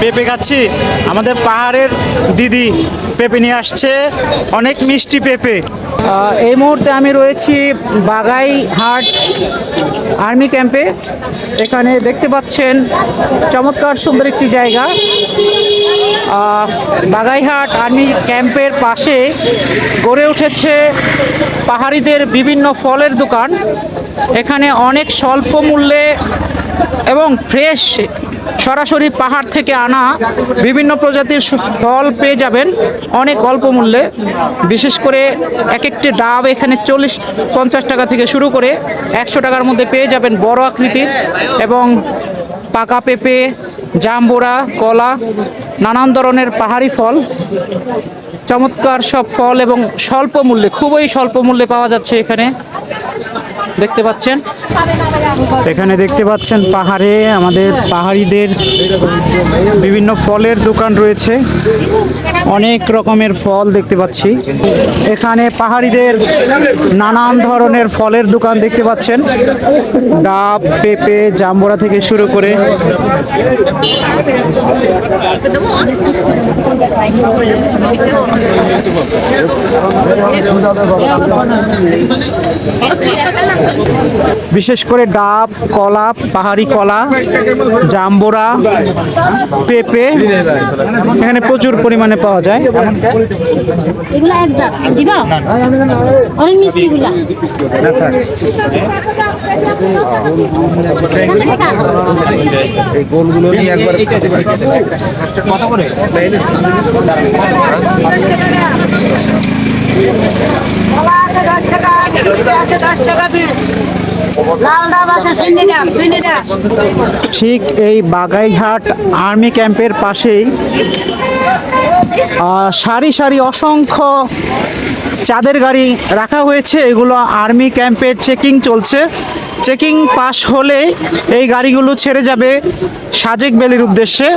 পেঁপে খাচ্ছি। আমাদের পাহাড়ের দিদি পেঁপে নিয়ে আসছে। অনেক মিষ্টি পেঁপে। এই মুহূর্তে আমি রয়েছি বাগাইহাট আর্মি ক্যাম্পে। এখানে দেখতে পাচ্ছেন চমৎকার সুন্দর একটি জায়গা। বাগাইহাট আর্মি ক্যাম্পের পাশে গড়ে উঠেছে পাহাড়িদের বিভিন্ন ফলের দোকান। এখানে অনেক স্বল্প মূল্যে এবং ফ্রেশ সরাসরি পাহাড় থেকে আনা বিভিন্ন প্রজাতির ফল পেয়ে যাবেন অনেক অল্প মূল্যে। বিশেষ করে এক একটি ডাব এখানে চল্লিশ, পঞ্চাশ টাকা থেকে শুরু করে একশো টাকার মধ্যে পেয়ে যাবেন বড় আকৃতির এবং পাকা পেঁপে, জাম্বুরা, কলা, নানান ধরনের পাহাড়ি ফল। চমৎকার সব ফল এবং স্বল্প মূল্যে, খুবই স্বল্প মূল্যে পাওয়া যাচ্ছে এখানে। দেখতে পাচ্ছেন? এখানে দেখতে পাচ্ছেন পাহাড়ে আমাদের পাহাড়িদের বিভিন্ন ফলের দোকান রয়েছে। অনেক রকমের ফল দেখতে পাচ্ছি। এখানে পাহাড়িদের নানান ধরনের ফলের দোকান দেখতে পাচ্ছেন। ডাব, পেঁপে জাম্বুরা থেকে শুরু করে বিশেষ করে ডাব কলা পাহাড়ি কলা জাম্বুরা পেঁপে এখানে প্রচুর পরিমাণে পাওয়া যায়। আছে তিনটে ডাব তিনটে ডাব ঠিক এই বাগাইঘাট আর্মি ক্যাম্পের পাশেই সারি সারি অসংখ্য চাঁদের গাড়ি রাখা হয়েছে। এগুলো আর্মি ক্যাম্পের চেকিং চলছে। চেকিং পাস হলে এই গাড়িগুলো ছেড়ে যাবে সাজেক ভ্যালির উদ্দেশ্যে।